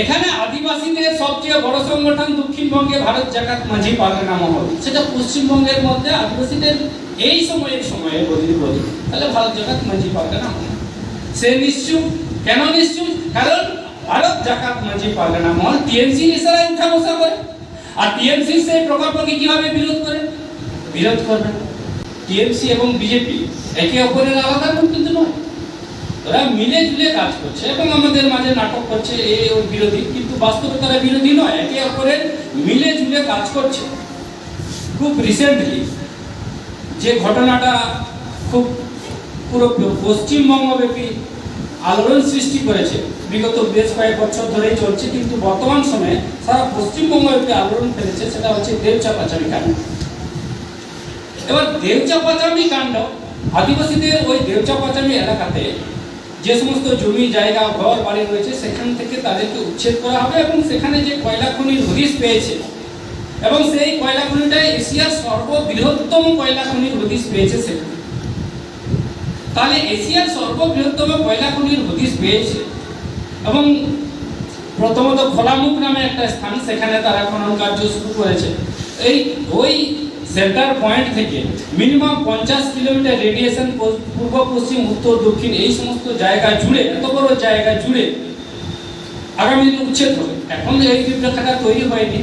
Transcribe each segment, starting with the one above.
এখানে আদিবাসীদের সবচেয়ে বড় সংগঠন দক্ষিণবঙ্গে ভারত জাকাত মাঝি পারগানা মহল। সেটা পশ্চিমবঙ্গের মধ্যে আদিবাসীদের এই সময়ের সময়ে বলি বলি তাহলে ভারত জাকাত মাঝি পারগানা মহল। সে নিশ্চুপ? কেন নিশ্চুপ? কারণ ভারত জাকাত মাঝি পারগানা মহল টিএমসি ইসারায় উঠা বসা করে। আর টিএমসি সেই প্রকল্পকে কীভাবে বিরোধ করে? বিরোধ করবে। টিএমসি এবং বিজেপি একে অপরের আলাদা কিন্তু নয়। ওরা মিলে জুলে কাজ করছে এবং আমাদের মাঝে নাটক করছে এ ওর বিরোধী, কিন্তু বাস্তবে তারা বিরোধী নয়, একে অপরের মিলে জুলে কাজ করছে। খুব রিসেন্টলি যে ঘটনাটা খুব পুরো পশ্চিমবঙ্গব্যাপী আলোড়ন সৃষ্টি করেছে, বিগত বেশ কয়েক বছর ধরেই চলছে, কিন্তু বর্তমান সময়ে সারা পশ্চিমবঙ্গব্যাপী আলোড়ন ফেলেছে, সেটা হচ্ছে দেবচা পাচারি কাণ্ড। এবার দেবচা পাচামি কাণ্ড, আদিবাসীদের ওই দেবচা পাচামি এলাকাতে যে সমস্ত জমি, জায়গা, ঘর, বাড়ি রয়েছে, সেখান থেকে তাদেরকে উচ্ছেদ করা হবে এবং সেখানে যে কয়লা খনির হদিশ পেয়েছে, এবং সেই কয়লা খনিটা এশিয়ার সর্ববৃহত্তম কয়লা খনির হদিস পেয়েছে সেখানে তাহলে এশিয়ার সর্ববৃহত্তম কয়লা খনির হদিস পেয়েছে, এবং প্রথমত খোলামুখ নামে একটা স্থান, সেখানে তারা খনন কার্য শুরু করেছে। এই ওই সেন্টার পয়েন্ট থেকে মিনিমাম পঞ্চাশ কিলোমিটার রেডিয়েশন পূর্ব, পশ্চিম, উত্তর, দক্ষিণ, এই সমস্ত জায়গা জুড়ে, এত বড় জায়গা জুড়ে আগামী দিনে উচ্ছেদ হবে। এখন এই বিপ্লবটা তৈরি হয়নি।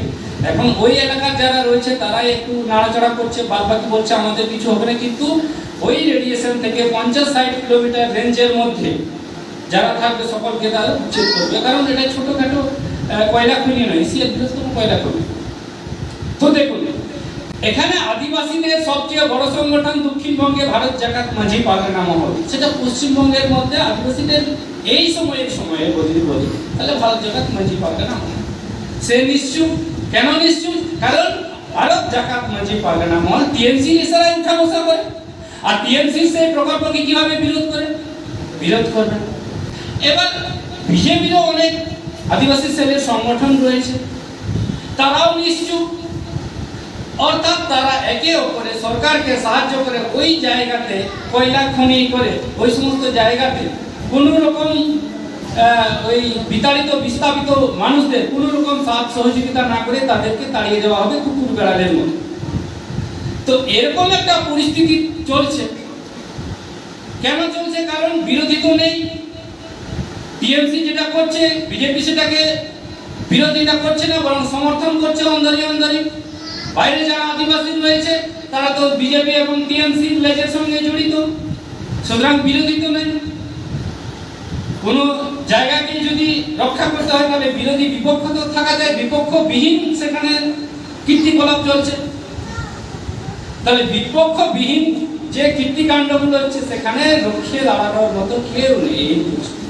এখন ওই এলাকার যারা রয়েছে, তারাই একটু নাড়াচাড়া করছে বাদ বাকি বলছে আমাদের কিছু হবে না। কিন্তু ওই রেডিয়েশন থেকে পঞ্চাশ, ষাট কিলোমিটার রেঞ্জের মধ্যে যারা থাকবে, সকলকে তারা উচ্ছেদ করবে। কারণ এটা ছোটোখাটো কয়লা খনি নয়, এশিয়ার বৃহত্তম কয়লা খনি। তো দেখুন এখানে আদিবাসীদের সবচেয়ে বড় সংগঠন দক্ষিণবঙ্গে ভারত জাকাত মাঝি পারগানা মহল। সেটা পশ্চিমবঙ্গের মধ্যে আদিবাসীদের এই সময়ের সময়ে বলি বলি তাহলে ভারত জাকাত মাঝি পারগানা মহল। সে নিশ্চুপ? কেন নিশ্চুপ? কারণ ভারত জাকাত মাঝি পারগানা মহল টিএমসি ইসারায় উঠা বসা করে। আর টিএমসি সেই প্রকল্পকে কীভাবে বিরোধ করে? বিরোধ করবে। এবার বিজেপিরও অনেক আদিবাসী সেলের সংগঠন রয়েছে। তারাও নিশ্চুপ। অর্থাৎ তারা একে অপরে সরকারকে সাহায্য করে ওই জায়গাতে কয়লা খনি করে, ওই সমস্ত জায়গাতে কোন রকম ওই বিতাড়িত, বিস্তাপিত মানুষদের কোন রকম সহযোগিতা না করে তাদেরকে তাড়িয়ে দেওয়া হবে কুকুর বেড়ালের মতো। তো এরকম একটা পরিস্থিতি চলছে। কেন চলছে? কারণ বিরোধী তো নেই। টিএমসি যেটা করছে, বিজেপি সেটাকে বিরোধিতা করছে না, বরং সমর্থন করছে অন্দরি অন্দরি। বাইরে যারা আদিবাসী রয়েছে, তারা তো বিজেপি এবং টিএমসি লেজের সঙ্গে জড়িত। সুতরাং বিরোধী তো নেই। কোন জায়গাকে যদি রক্ষা করতে হয়, তাহলে বিরোধী বিপক্ষ তো থাকা যায়, বিপক্ষবিহীন সেখানে কীর্তিকলাপ চলছে। তাহলে বিপক্ষবিহীন যে কীর্তিকাণ্ডগুলো হচ্ছে, সেখানে রক্ষে দাঁড়ানোর মতো কেউ নেই এই পরিস্থিতি।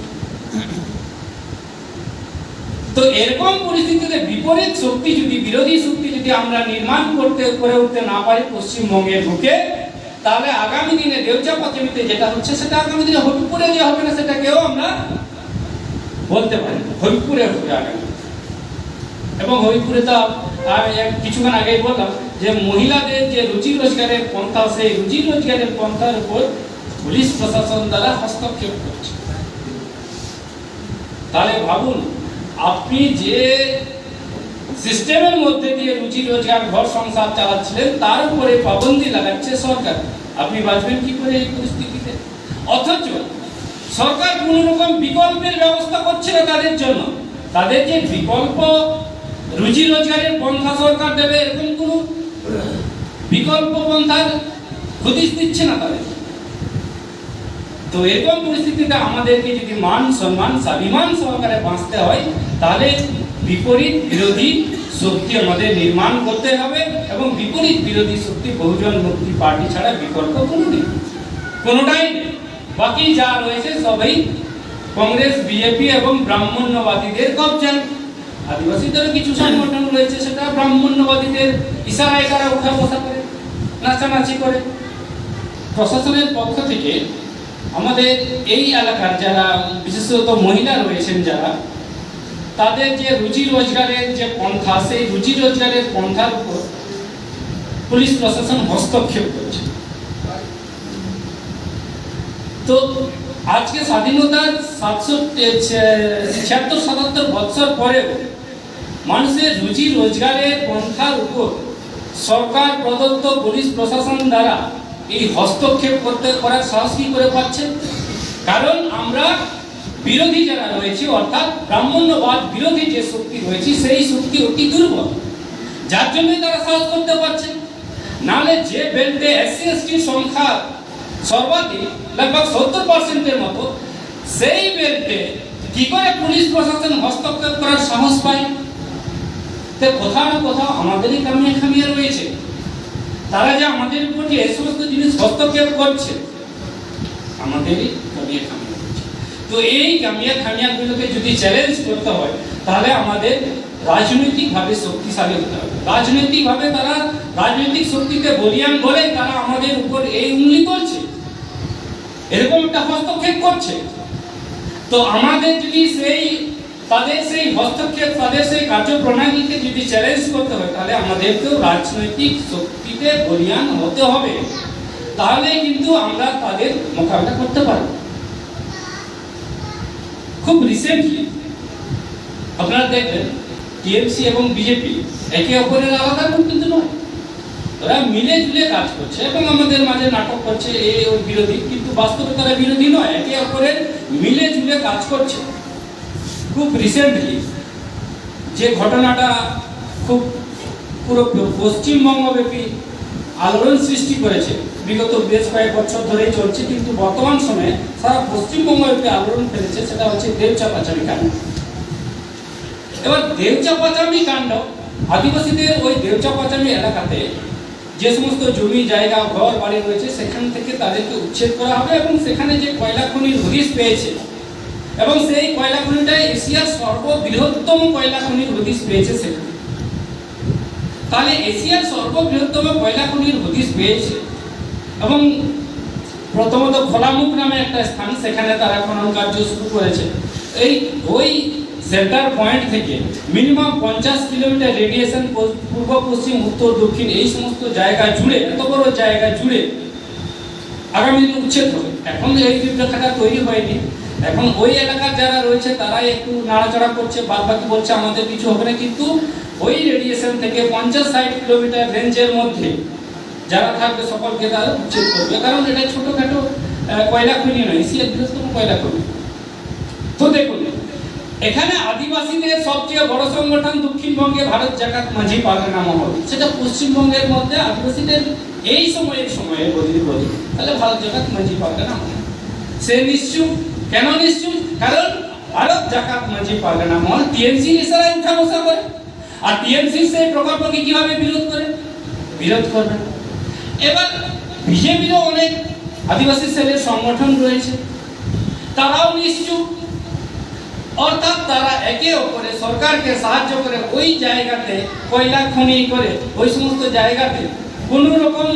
তো এরকম পরিস্থিতিতে বিপরীত শক্তি যদি, বিরোধী শক্তি যদি আমরা নির্মাণ করতে, করে উঠতে না পারি পশ্চিমবঙ্গে ঢুকে তাহলে আগামী দিনে দেউচা পঞ্চমীতে যেটা হচ্ছে, সেটা আগামী দিনে হবিপুরে যে হবে না, সেটাকেও আমরা বলতে পারি। হবিপুরে হবে আগামী এবং হবিপুরে তো আমি কিছুক্ষণ আগেই বললাম যে মহিলাদের যে রুচি রোজগারের পন্থা, সেই রুচি রোজগারের পন্থার উপর পুলিশ প্রশাসন দ্বারা হস্তক্ষেপ করছে। তাহলে ভাবুন আপনি যে সিস্টেমের মধ্যে দিয়ে রুজি রোজগার, ঘর সংসার চালাচ্ছিলেন, তার উপরে পাবন্দি লাগাচ্ছে সরকার। আপনি বাঁচবেন কি করে এই পরিস্থিতিতে? অথচ সরকার কোন রকম বিকল্পের ব্যবস্থা করছে না তাদের জন্য। তাদের যে বিকল্প রুজি রোজগারের পন্থা সরকার দেবে, এরকম কোন বিকল্প পন্থার হদিশ দিচ্ছে না তাদের। তো এরকম পরিস্থিতিতে আমাদেরকে যদি মান সম্মান, স্বাভিমান সহকারে বাঁচতে হয়, তাহলে বিপরীত বিরোধী শক্তি আমাদের নির্মাণ করতে হবে এবং বিপরীত বিরোধী শক্তি বহুজন মুক্তি পার্টি ছাড়া বিকল্প কোনো নেই। কোনোটাই বাকি যা রয়েছে সবই কংগ্রেস বিজেপি এবং ব্রাহ্মণ্যবাদীদের কবজায় আদিবাসীদেরও কিছু সংগঠন রয়েছে, সেটা ব্রাহ্মণ্যবাদীদের ইশারায় তারা উঠা বসা করে, নাচানাচি করে। প্রশাসনের পক্ষ থেকে আমাদের এই এলাকার যারা বিশেষত মহিলা রয়েছেন যারা, তাদের যে রুজি রোজগারের যে পন্থা, সেই রুজি রোজগারের পন্থার উপর পুলিশ প্রশাসন হস্তক্ষেপ করছে। তো আজকে স্বাধীনতার সাতষট্টি ছিয়াত্তর, সাতাত্তর বছর পরেও মানুষের রুচি রোজগারের পন্থার উপর সরকার প্রদত্ত পুলিশ প্রশাসন দ্বারা এই হস্তক্ষেপ করতে করার সাহস কি করে পাচ্ছে কারণ আমরা বিরোধী যারা রয়েছে, অর্থাৎ ব্রাহ্মণ্যবাদ বিরোধী যে শক্তি রয়েছে, সেই শক্তি অতি দুর্বল। যার জন্যই তারা সাহস করতে পারছে নালে যে বেল্টে এসসি এসটির সংখ্যা সর্বাধিক লগভগ সত্তর পার্সেন্টের মতো, সেই বেল্টে কি করে পুলিশ প্রশাসন হস্তক্ষেপ করার সাহস পায়? তো কোথাও না কোথাও আমাদেরই কামিয়ে খামিয়ে রয়েছে। তারা যে আমাদের উপর যে এই সমস্ত জিনিস হস্তক্ষেপ করছে, আমাদেরই কামিয়ে খামিয়ে রয়েছে তো এই কামিয়া খামিয়াগুলোকে যদি চ্যালেঞ্জ করতে হয়, তাহলে আমাদের রাজনৈতিকভাবে শক্তিশালী হতে হবে। রাজনৈতিকভাবে তারা রাজনৈতিক শক্তিকে বলিয়ান বলে তারা আমাদের উপর এই উঙ্গলি করছে। এরকম একটা হস্তক্ষেপ করছে। তো আমাদের যদি সেই তাদের সেই হস্তক্ষেপ, তাদের সেই কার্যপ্রণালীকে যদি চ্যালেঞ্জ করতে হয়, তাহলে আমাদেরকেও রাজনৈতিক শক্তিতে বলিয়ান হতে হবে। তাহলে কিন্তু আমরা তাদের মোকাবিলা করতে পারব। খুব রিসেন্টলি আপনারা দেখবেন, টিএমসি এবং বিজেপি একে অপরের আলাদা কিন্তু নয়। ওরা মিলে জুলে কাজ করছে এবং আমাদের মাঝে নাটক করছে, এ ওর বিরোধী, কিন্তু বাস্তবে তারা বিরোধী নয়, একে অপরের মিলে জুলে কাজ করছে। খুব রিসেন্টলি যে ঘটনাটা খুব পুরো পশ্চিমবঙ্গব্যাপী আলোড়ন সৃষ্টি করেছে। বিগত বেশ কয়েক বছর ধরেই চলছে, কিন্তু বর্তমান সময়ে সারা পশ্চিমবঙ্গব্যাপী আলোড়ন ফেলেছে, সেটা হচ্ছে দেবচা পাচামি কাণ্ড। এবার দেবচা পাচামি কাণ্ড, আদিবাসীদের ওই দেবচা পাচামি এলাকাতে যে সমস্ত জমি, জায়গা, ঘর, বাড়ি রয়েছে, সেখান থেকে তাদেরকে উচ্ছেদ করা হবে এবং সেখানে যে কয়লা খনির হদিশ পেয়েছে এবং সেই কয়লা খনিটা এশিয়ার সর্ববৃহত্তম কয়লা খনির হদিশ পেয়েছে সেখানে। তাহলে এশিয়ার সর্ববৃহত্তম কয়লা খনির হদিশ পেয়েছে। এবং প্রথমত খোলামুখ নামে একটা স্থান সেখানে তারা খনন কার্য শুরু করেছে। এই ওই সেন্টার পয়েন্ট থেকে মিনিমাম পঞ্চাশ কিলোমিটার রেডিয়েশন পূর্ব, পশ্চিম, উত্তর, দক্ষিণ এই সমস্ত জায়গা জুড়ে, এত বড় জায়গা জুড়ে আগামী দিনে উচ্ছেদ হবে। এখন এই তৈরি হয়নি। এখন ওই এলাকার যারা রয়েছে, তারাই একটু নাড়াচাড়া করছে বাদ বাকি বলছে আমাদের কিছু হবে না। কিন্তু ওই রেডিয়েশন থেকে পঞ্চাশ ষাট কিলোমিটার রেঞ্জের মধ্যে যারা থাকবে, সকলকে তারা উচ্ছেদ করবে। কারণ এটা ছোটোখাটো কয়লা খনি নয় এশিয়ার বৃহত্তম কয়লা খনি। তো দেখুন, এখানে আদিবাসীদের সবচেয়ে বড় সংগঠন দক্ষিণবঙ্গে ভারত, জাকাত, মাঝি পারগানা মহল। সেটা পশ্চিমবঙ্গের মধ্যে আদিবাসীদের এই সময়ের সময়ে বলি বলি তাহলে ভারত, জাকাত, মাঝি পারগানা মহল। সে নিশ্চুপ কেন নিশ্চুপ কারণ ভারত জাকাত মাঝি পারগানা মহল টিএমসি ইশারায় উঠা বসা করে। আর টিএমসি সেই প্রকল্পকে কীভাবে বিরোধ করে? বিরোধ করবে এবার বিজেপিরও অনেক আদিবাসী সেলের সংগঠন রয়েছে। তারাও নিশ্চুপ। অর্থাৎ তারা একে অপরে সরকারকে সাহায্য করে ওই জায়গাতে কয়লা খনি করে ওই সমস্ত জায়গাতে কোনো রকম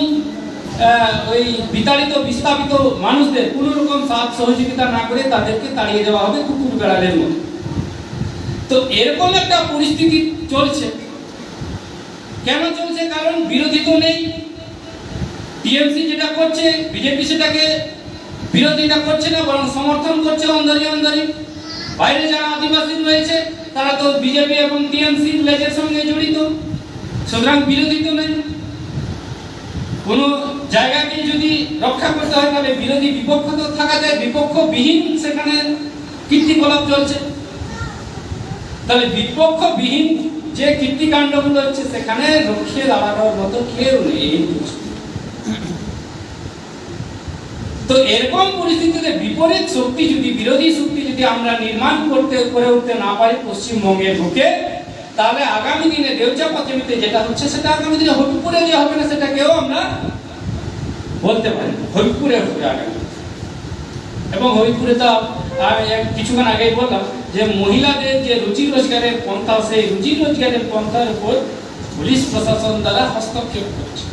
ওই বিতাড়িত, বিস্তাপিত মানুষদের কোনো রকম সাহায্য সহযোগিতা না করে তাদেরকে তাড়িয়ে দেওয়া হবে কুকুর বেড়ালের মতো। তো এরকম একটা পরিস্থিতি চলছে। কেন চলছে? কারণ বিরোধী তো নেই। টিএমসি যেটা করছে, বিজেপি সেটাকে বিরোধিতা করছে না, বরং সমর্থন করছে অন্দরি অন্দরি। বাইরে যারা আদিবাসী রয়েছে, তারা তো বিজেপি এবং টিএমসি লেজের সঙ্গে জড়িত। সুতরাং বিরোধী তো নেই। কোন জায়গাকে যদি রক্ষা করতে হয়, তাহলে বিরোধী বিপক্ষ তো থাকা যায়, বিপক্ষবিহীন সেখানে কীর্তিকলাপ চলছে তাহলে বিপক্ষবিহীন যে কীর্তিকাণ্ডগুলো হচ্ছে, সেখানে রক্ষে দাঁড়ানোর মতো কেউ নেই। তো এরকম পরিস্থিতিতে বিপরীত শক্তি যদি, বিরোধী শক্তি যদি আমরা নির্মাণ করতে করে উঠতে না পারি পশ্চিমবঙ্গে ঢুকে তাহলে আগামী দিনে দেউচা পঞ্চমীতে যেটা হচ্ছে সেটা আগামী দিনে হবিপুরে যে হবে না, সেটাকেও আমরা বলতে পারি। হবিপুরে হবে আগামী এবং হবিপুরে তো কিছুক্ষণ আগেই বললাম যে মহিলাদের যে রুচি রোজগারের পন্থা, সেই রুচি রোজগারের পন্থার উপর পুলিশ প্রশাসন দ্বারা হস্তক্ষেপ করছে।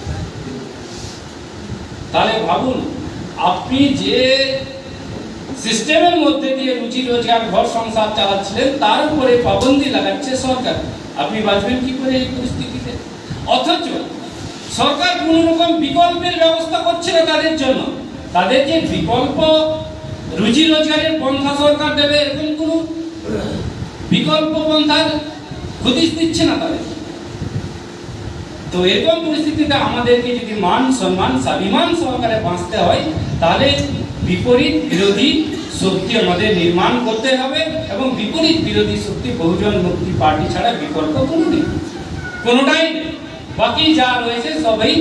তাহলে ভাবুন, আপনি যে সিস্টেমের মধ্যে দিয়ে রুজি রোজগার, ঘর সংসার চালাচ্ছিলেন, তার উপরে পাবন্দি লাগাচ্ছে সরকার। আপনি বাঁচবেন কি করে এই পরিস্থিতিতে? অথচ সরকার কোন রকম বিকল্পের ব্যবস্থা করছে না তাদের জন্য। তাদের যে বিকল্প রুজি রোজগারের পন্থা সরকার দেবে, এরকম কোনো বিকল্প পন্থার হদিস দিচ্ছে না তাদের। তো এরকম পরিস্থিতিতে আমাদেরকে যদি মান সম্মান, স্বাভিমান সহকারে বাঁচতে হয়, তাহলে বিপরীত বিরোধী শক্তি আমাদের নির্মাণ করতে হবে এবং বিপরীত বিরোধী শক্তি বহুজন মুক্তি পার্টি ছাড়া বিকল্প কোনো নেই। কোনোটাই বাকি যা রয়েছে সবই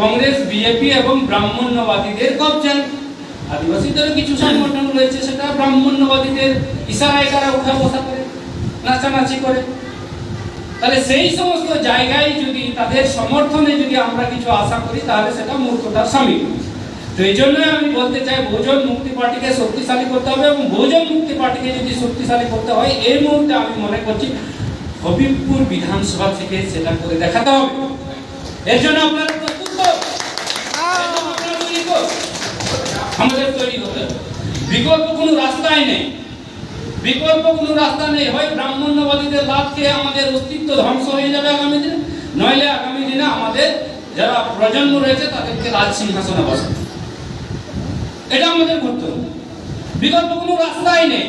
কংগ্রেস বিজেপি এবং ব্রাহ্মণ্যবাদীদের কবজায়। আদিবাসীদেরও কিছু সংগঠন রয়েছে সেটা ব্রাহ্মণ্যবাদীদের ইশারায় তারা উঠা বসা করে, নাচানাচি করে। তাহলে সেই সমস্ত জায়গায় যদি তাদের সমর্থনে যদি আমরা কিছু আশা করি, তাহলে সেটা মূর্খতার সামিল। তো এই জন্য আমি বলতে চাই বহুজন মুক্তি পার্টিকে শক্তিশালী করতে হবে এবং বহুজন মুক্তি পার্টিকে যদি শক্তিশালী করতে হয়, এই মুহূর্তে আমি মনে করছি হবিবপুর বিধানসভা থেকে সেটা করে দেখাতে হবে। এর জন্য আপনারা প্রস্তুত? আমাদের তৈরি হতে বিকল্প কোনো রাস্তাই নেই। বিকল্প কোনো রাস্তা নেই। হয় ব্রাহ্মণ্যবাদীদের লাভ খেয়ে আমাদের অস্তিত্ব ধ্বংস হয়ে যাবে আগামী দিনে, নইলে আগামী দিনে আমাদের যারা প্রজন্ম রয়েছে তাদেরকে রাজ সিংহাসনে বসে এটা আমাদের করতে বিকল্প কোনো রাস্তাই নেই।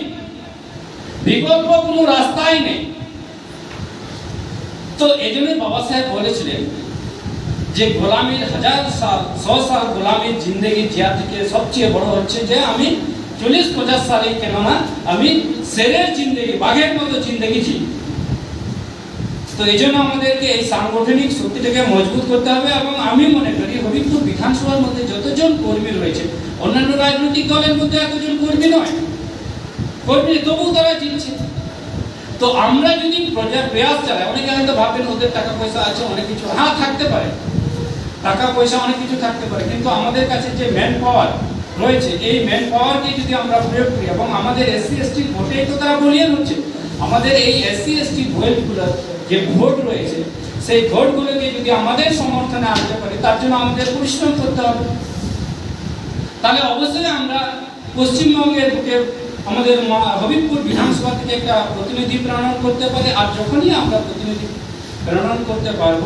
বিকল্প কোনো রাস্তাই নেই। তো এই জন্য বাবা সাহেব বলেছিলেন যে গোলামীর হাজার সাল ছ সাল গোলামীর জিন্দগি জিয়া থেকে সবচেয়ে বড় হচ্ছে যে আমি চল্লিশ পঞ্চাশ সালে কেননা আমি শেরের জিন্দগি, বাঘের মতো জিন্দগি জি তো এই জন্য আমাদেরকে এই সাংগঠনিক শক্তিটাকে মজবুত করতে হবে এবং আমি মনে করি হবিবপুর বিধানসভার মধ্যে কর্মী রয়েছে। অন্যান্য রাজনৈতিক দলের মধ্যে এতজন কর্মী নয়। কর্মী তবু তারা জিতছে। তো আমরা যদি প্রয়াস চালাই, অনেকে হয়তো ভাববেন ওদের টাকা পয়সা আছে, অনেক কিছু হ্যাঁ থাকতে পারে। টাকা পয়সা, অনেক কিছু থাকতে পারে। কিন্তু আমাদের কাছে যে ম্যান পাওয়ার রয়েছে, এই ম্যান পাওয়ারকে যদি আমরা প্রয়োগ করি এবং আমাদের এসসি এসটি তো তারা হচ্ছে। আমাদের এই এসসি এসটি ভোটগুলো যে ভোট রয়েছে, সেই ভোটগুলোকে যদি আমাদের সমর্থনে আনতে পারি, তার জন্য আমাদের পরিশ্রম করতে হবে। তাহলে অবশ্যই আমরা পশ্চিমবঙ্গের বুকে আমাদের হবিবপুর বিধানসভা থেকে একটা প্রতিনিধি প্রেরণ করতে পারি, আর যখনই আমরা প্রতিনিধি প্রেরণ করতে পারব,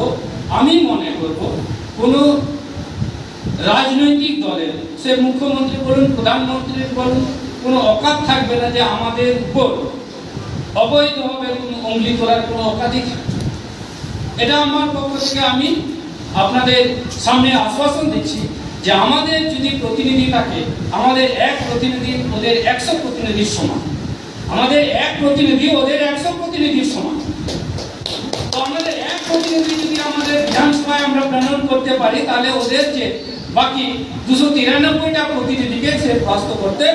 আমি মনে করব, কোনো রাজনৈতিক দলের, সে মুখ্যমন্ত্রী বলুন, প্রধানমন্ত্রী বলুন, কোনো অকাত থাকবে না যে আমাদের উপর অবৈধভাবে কোনো অঙ্গলি তোলার কোনো অকাধিক এটা আমার পক্ষ থেকে আমি আপনাদের সামনে আশ্বাসন দিচ্ছি। যে আমাদের যদি প্রতিনিধি থাকে, আমাদের এক প্রতিনিধি ওদের একশো প্রতিনিধির সমান। আমাদের এক প্রতিনিধি ওদের একশো প্রতিনিধির সমান। তো আমাদের এক প্রতিনিধি যদি আমাদের বিধানসভায় আমরা প্রেরণ করতে পারি, তাহলে ওদের যে বাকি দুশো তিরানব্বইটা প্রতিনিধিকে সে পরাস্ত করতে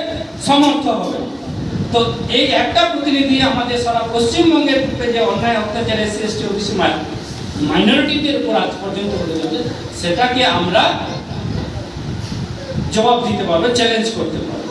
সমর্থ হবে। তো এই একটা প্রতিনিধি আমাদের সারা পশ্চিমবঙ্গের বুকে যে অন্যায় অত্যাচার এসসি এসটি ওবিসি মাইনরিটিদের উপর আজ পর্যন্ত হতে সেটাকে আমরা জবাব দিতে পারবে চ্যালেঞ্জ করতে পারব